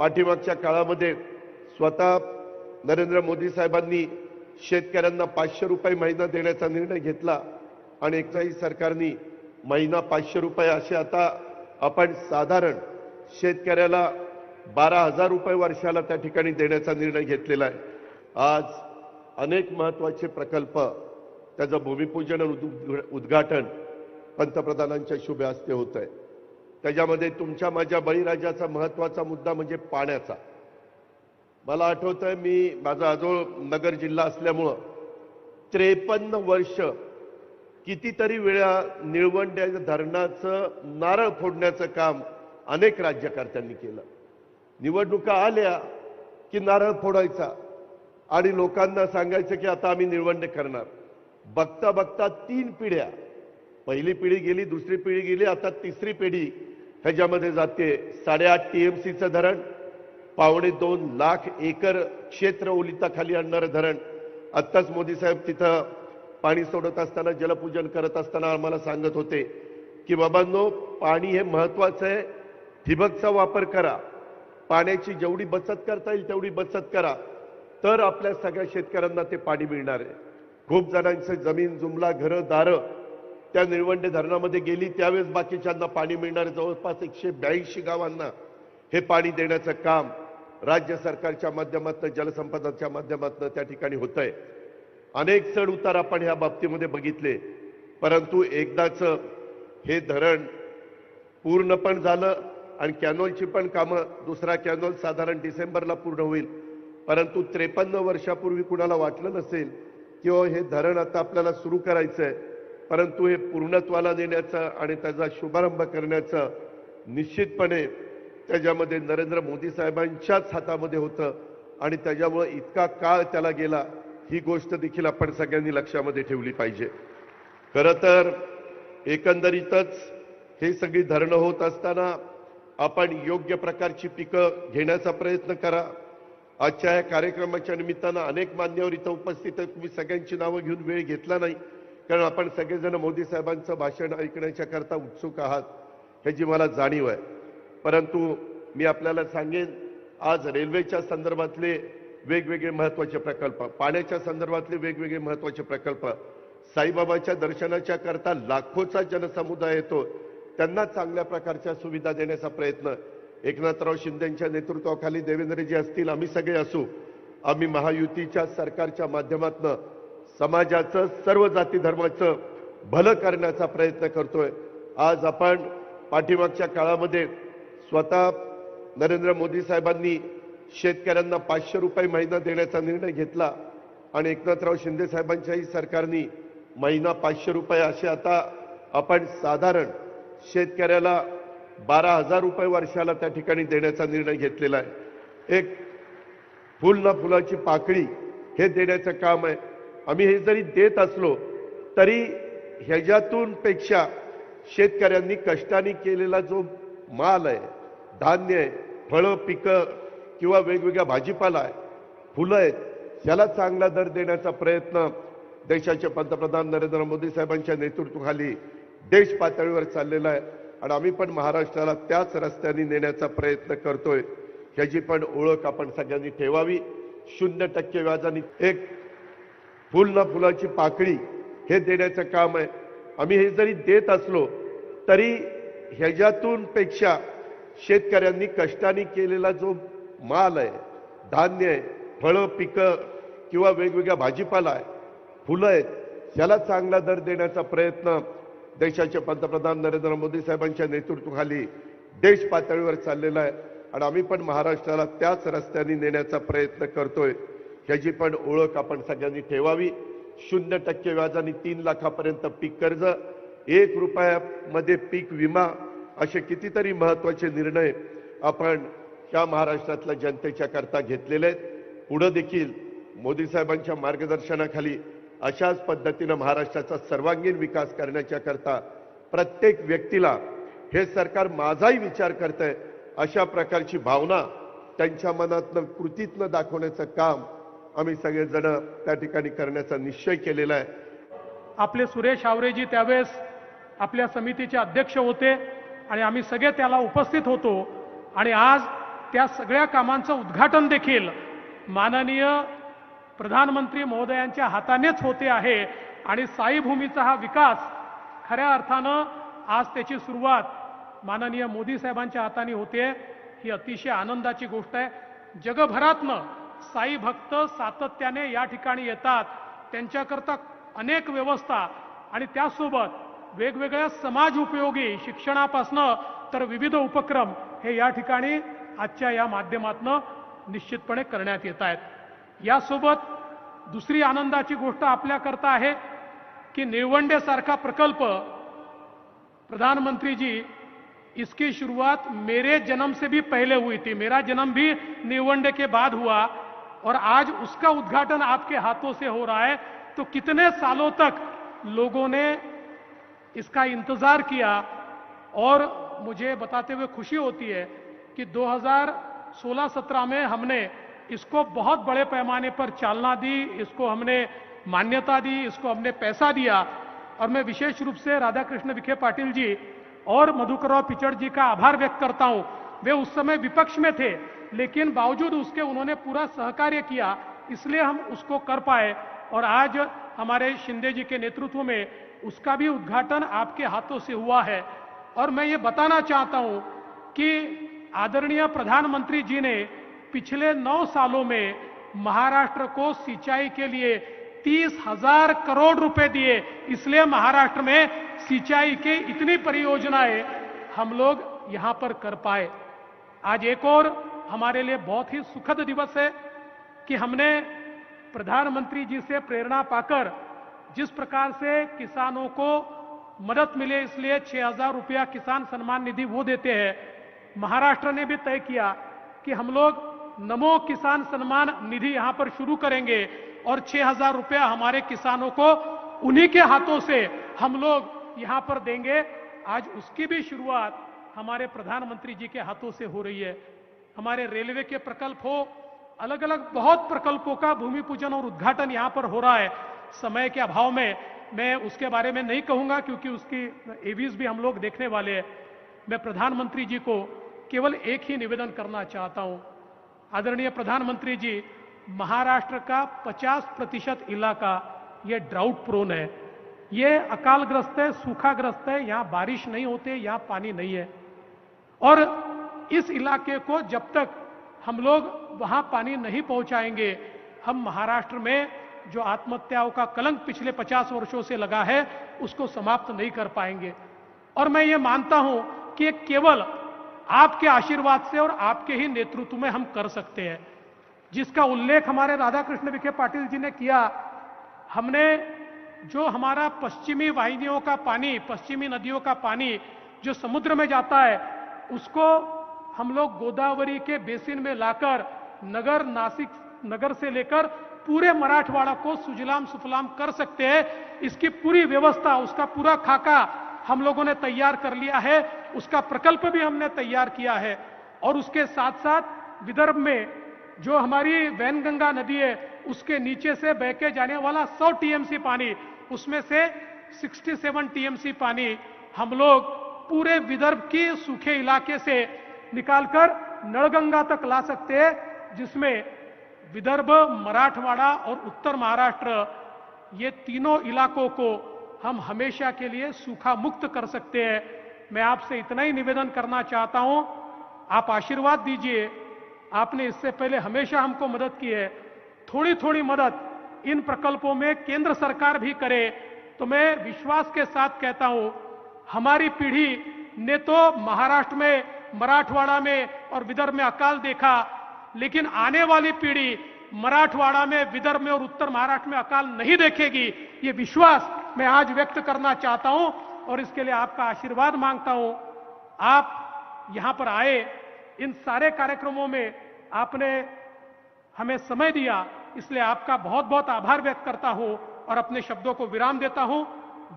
पाठीमागच्या काळामध्ये स्वतः नरेंद्र मोदी साहेबांनी शेतकऱ्यांना पाचशे रुपये महिना देण्याचा निर्णय घेतला आणि एकदाही सरकारनी महिना पाचशे रुपये असे आता आपण साधारण शेतकऱ्याला बारा हजार रुपये वर्षाला त्या ठिकाणी देण्याचा निर्णय घेतलेला आहे. आज अनेक महत्त्वाचे प्रकल्प त्याचं भूमिपूजन उद्घाटन पंतप्रधानांच्या शुभे हस्ते होत आहे. त्याच्यामध्ये तुमच्या माझ्या बळीराजाचा महत्त्वाचा मुद्दा म्हणजे पाण्याचा. मला आठवतंय मी माझा आजोळ नगर जिल्हा असल्यामुळं त्रेपन्न वर्ष कितीतरी वेळा निळवंड्या धरणाचं नारळ फोडण्याचं काम अनेक राज्यकर्त्यांनी केलं. निवडणुका आल्या की नारळ फोडायचा आणि लोकांना सांगायचं की आता आम्ही निळवंडे करणार. बघता बघता तीन पिढ्या. पहिली पिढी गेली दुसरी पिढी गेली आता तिसरी पिढी ह्याच्यामध्ये जाते साडेआठ टीएमसीचं धरण पावणे दोन लाख एकर क्षेत्र ओलिताखाली आणणारं धरण. आत्ताच मोदी साहेब तिथं पाणी सोडत असताना जलपूजन करत असताना आम्हाला सांगत होते की बाबांनो पाणी हे महत्वाचं आहे. ठिबकचा वापर करा. पाण्याची जेवढी बचत करता येईल तेवढी बचत करा. तर आपल्या सगळ्या शेतकऱ्यांना ते पाणी मिळणार आहे. खूप जणांचे जमीन जुमला घरं दारं त्या निळवंडे धरणामध्ये गेली त्यावेळेस बाकीच्यांना पाणी मिळणार जवळपास एकशे ब्याऐंशी गावांना हे पाणी देण्याचं काम राज्य सरकारच्या माध्यमातून जलसंपदाच्या माध्यमातून त्या ठिकाणी होत आहे अनेक चढ उतार आपण ह्या बाबतीमध्ये बघितले. परंतु एकदाच हे धरण पूर्ण पण झालं आणि कॅनॉलची पण कामं दुसरा कॅनॉल साधारण डिसेंबरला पूर्ण होईल. परंतु त्रेपन्न वर्षापूर्वी कुणाला वाटलं नसेल किंवा हे धरण आता आपल्याला सुरू करायचं आहे परंतु हे पूर्णत्वाला नेण्याचं आणि त्याचा शुभारंभ करण्याचं निश्चितपणे त्याच्यामध्ये नरेंद्र मोदी साहेबांच्याच हातामध्ये होतं आणि त्याच्यामुळं इतका काळ त्याला गेला ही गोष्ट देखील आपण सगळ्यांनी लक्षामध्ये ठेवली पाहिजे. खरं तर एकंदरीतच हे सगळी धरणं होत असताना आपण योग्य प्रकारची पिकं घेण्याचा प्रयत्न करा. आजच्या या कार्यक्रमाच्या निमित्तानं अनेक मान्यवर इथं उपस्थित आहेत. तुम्ही सगळ्यांची नावं घेऊन वेळ घेतला नाही. कारण आपण सगळेजण मोदी साहेबांचं भाषण ऐकण्याच्या करता उत्सुक आहात ह्याची मला जाणीव आहे. परंतु मी आपल्याला सांगेन आज रेल्वेच्या संदर्भातले वेगवेगळे महत्त्वाचे प्रकल्प पाण्याच्या संदर्भातले वेगवेगळे महत्त्वाचे प्रकल्प साईबाबाच्या दर्शनाच्या करता लाखोचा जनसमुदाय येतो त्यांना चांगल्या प्रकारच्या सुविधा देण्याचा प्रयत्न. एकनाथराव शिंदेच्या नेतृत्वाखाली देवेंद्रजी असतील आम्ही सगळे असू. आम्ही महायुतीच्या सरकारच्या माध्यमातनं समाजाचं सर्व जाती धर्माचं भलं करण्याचा प्रयत्न करतोय. आज आपण पाठीमागच्या काळामध्ये स्वतः नरेंद्र मोदी साहेबांनी शेतकऱ्यांना पाचशे रुपये महिना देण्याचा निर्णय घेतला आणि एकनाथराव शिंदे साहेबांच्याही सरकारनी महिना पाचशे रुपये असे आता आपण साधारण शेतकऱ्याला बारा हजार रुपये वर्षाला त्या ठिकाणी देण्याचा निर्णय घेतलेला आहे. एक फुल ना फुलाची पाकळी हे देण्याचं काम आहे. आम्ही हे जरी देत असलो तरी ह्याच्यातून पेक्षा शेतकऱ्यांनी कष्टाने केलेला जो माल आहे धान्य आहे फळं पिकं किंवा वेगवेगळ्या भाजीपाला आहे फुलं आहेत ह्याला चांगला दर देण्याचा प्रयत्न देशाचे पंतप्रधान नरेंद्र मोदी साहेबांच्या नेतृत्वाखाली देश पातळीवर चाललेला आहे. आणि आम्ही पण महाराष्ट्राला त्याच रस्त्याने नेण्याचा प्रयत्न करतोय. ह्याची पण ओळख आपण सगळ्यांनी ठेवावी. शून्य टक्के व्याजाने एक फुल ना फुलाची पाकळी हे देण्याचं काम आहे. आम्ही हे जरी देत असलो तरी ह्याच्यातून पेक्षा शेतकऱ्यांनी कष्टाने केलेला जो माल आहे धान्य आहे फळं पिकं किंवा वेगवेगळ्या भाजीपाला आहे फुलं आहेत ह्याला चांगला दर देण्याचा प्रयत्न देशाचे पंतप्रधान नरेंद्र मोदी साहेबांच्या नेतृत्वाखाली देश पातळीवर चाललेला आहे. आणि आम्ही पण महाराष्ट्राला त्याच रस्त्याने नेण्याचा प्रयत्न करतोय. ह्याची पण ओळख आपण सगळ्यांनी ठेवावी. शून्य टक्के व्याजाने तीन लाखापर्यंत पीक कर्ज एक रुपयामध्ये पीक विमा असे कितीतरी महत्त्वाचे निर्णय आपण ह्या महाराष्ट्रातल्या जनतेच्या करता घेतलेले आहेत. पुढं देखील मोदी साहेबांच्या मार्गदर्शनाखाली अशाच पद्धतीनं महाराष्ट्राचा सर्वांगीण विकास करण्याच्या करता प्रत्येक व्यक्तीला हे सरकार माझाही विचार करत आहे अशा प्रकारची भावना त्यांच्या मनातनं कृतीतनं दाखवण्याचं काम आम्ही सगळेजण त्या ठिकाणी करण्याचा निश्चय केलेला आहे. आपले सुरेश आवरेजी त्यावेळेस आपल्या समितीचे अध्यक्ष होते आणि आम्ही सगळे त्याला उपस्थित होतो. आणि आज त्या सगळ्या कामांचं उद्घाटन देखील माननीय प्रधानमंत्री महोदयांच्या हातानेच होते आहे. आणि साईभूमीचा हा विकास खऱ्या अर्थानं आज त्याची सुरुवात माननीय मोदी साहेबांच्या हाताने होते. ही अतिशय आनंदाची गोष्ट आहे. जगभरातनं साई भक्त सातत्याने या ठिकाणी येतात. त्यांच्याकरता अनेक व्यवस्था आणि त्यासोबत वेगवेगळ्या समाज उपयोगी शिक्षणापासनं तर विविध उपक्रम हे या ठिकाणी आजच्या या माध्यमातनं निश्चितपणे करण्यात येत आहेत. यासोबत दुसरी आनंदाची गोष्ट आपल्याकरता आहे की निळवंडेसारखा प्रकल्प प्रधानमंत्रीजी इसकी शुरुआत मेरे जन्म से भी पहले हुई थी. मेरा जन्म भी निवंडे के बाद हुआ. और आज उसका उद्घाटन आपके हाथों से हो रहा है। तो कितने सालों तक लोगों ने इसका इंतज़ार किया और मुझे बताते हुए खुशी होती है कि 2016-17 में हमने इसको बहुत बड़े पैमाने पर चालना दी, इसको हमने मान्यता दी, इसको हमने पैसा दिया। और मैं विशेष रूप से राधा कृष्ण विखे पाटिल जी और मधुकरराव पिचड़ जी का आभार व्यक्त करता हूँ। वे उस समय विपक्ष में थे। लेकिन बावजूद उसके उन्होंने पूरा सहकार्य किया, इसलिए हम उसको कर पाए। और आज हमारे शिंदे जी के नेतृत्व में उसका भी उद्घाटन आपके हाथों से हुआ है। और मैं ये बताना चाहता हूँ कि आदरणीय प्रधानमंत्री जी ने पिछले नौ सालों में महाराष्ट्र को सिंचाई के लिए तीस हज़ार करोड़ रुपए दिए, इसलिए महाराष्ट्र में सिंचाई की इतनी परियोजनाएँ हम लोग यहाँ पर कर पाए। आज एक और हमारे लिए बहुत ही सुखद दिवस है कि हमने प्रधानमंत्री जी से प्रेरणा पाकर जिस प्रकार से किसानों को मदद मिले, इसलिए छह हज़ार रुपया किसान सम्मान निधि वो देते हैं। महाराष्ट्र ने भी तय किया कि हम लोग नमो किसान सम्मान निधि यहाँ पर शुरू करेंगे और छह हज़ार रुपया हमारे किसानों को उन्हीं के हाथों से हम लोग यहाँ पर देंगे। आज उसकी भी शुरुआत हमारे प्रधानमंत्री जी के हाथों से हो रही है। हमारे रेलवे के प्रकल्प हो अलग अलग बहुत प्रकल्पों का भूमि पूजन और उद्घाटन यहाँ पर हो रहा है। समय के अभाव में मैं उसके बारे में नहीं कहूँगा क्योंकि उसकी एवीज भी हम लोग देखने वाले हैं। मैं प्रधानमंत्री जी को केवल एक ही निवेदन करना चाहता हूँ। आदरणीय प्रधानमंत्री जी, महाराष्ट्र का 50 प्रतिशत इलाका ये ड्राउट प्रोन है। ये अकालग्रस्त है, सूखाग्रस्त है, यहाँ बारिश नहीं होते, यहाँ पानी नहीं है। और इस इलाके को जब तक हम लोग वहाँ पानी नहीं पहुंचाएँगे, हम महाराष्ट्र में जो आत्महत्याओं का कलंक पिछले 50 वर्षों से लगा है, उसको समाप्त नहीं कर पाएँगे। और मैं ये मानता हूँ कि केवल आपके आशीर्वाद से और आपके ही नेतृत्व में हम कर सकते हैं। जिसका उल्लेख हमारे राधा कृष्ण विखे पाटिल जी ने किया, हमने जो हमारा पश्चिमी वाहिनियों का पानी, पश्चिमी नदियों का पानी जो समुद्र में जाता है, उसको हम लोग गोदावरी के बेसिन में लाकर, नगर नासिक, नगर से लेकर पूरे मराठवाड़ा को सुजलाम सुफलाम कर सकते हैं। इसकी पूरी व्यवस्था, उसका पूरा खाका हम लोगों ने तैयार कर लिया है। उसका प्रकल्प भी हमने तैयार किया है। और उसके साथ साथ विदर्भ में जो हमारी वैनगंगा नदी है, उसके नीचे से बह के जाने वाला 100 टीएमसी पानी, उसमें से 67 टीएमसी पानी हम लोग पूरे विदर्भ के सूखे इलाके से निकालकर नळगंगा तक ला सकते हैं, जिसमें विदर्भ, मराठवाड़ा और उत्तर महाराष्ट्र, ये तीनों इलाकों को हम हमेशा के लिए सूखा मुक्त कर सकते हैं। मैं आपसे इतना ही निवेदन करना चाहता हूँ। आप आशीर्वाद दीजिए। आपने इससे पहले हमेशा हमको मदद की है। थोड़ी थोड़ी मदद इन प्रकल्पों में केंद्र सरकार भी करे। तो मैं विश्वास के साथ कहता हूँ, हमारी पीढ़ी ने तो महाराष्ट्र में मराठवाड़ा में और विदर्भ में अकाल देखा, लेकिन आने वाली पीढ़ी मराठवाड़ा में, विदर्भ में और उत्तर महाराष्ट्र में अकाल नहीं देखेगी। ये विश्वास मैं आज व्यक्त करना चाहता हूँ और इसके लिए आपका आशीर्वाद माँगता हूँ। आप यहाँ पर आए, इन सारे कार्यक्रमों में आपने हमें समय दिया, इसलिए आपका बहुत बहुत आभार व्यक्त करता हूँ और अपने शब्दों को विराम देता हूँ।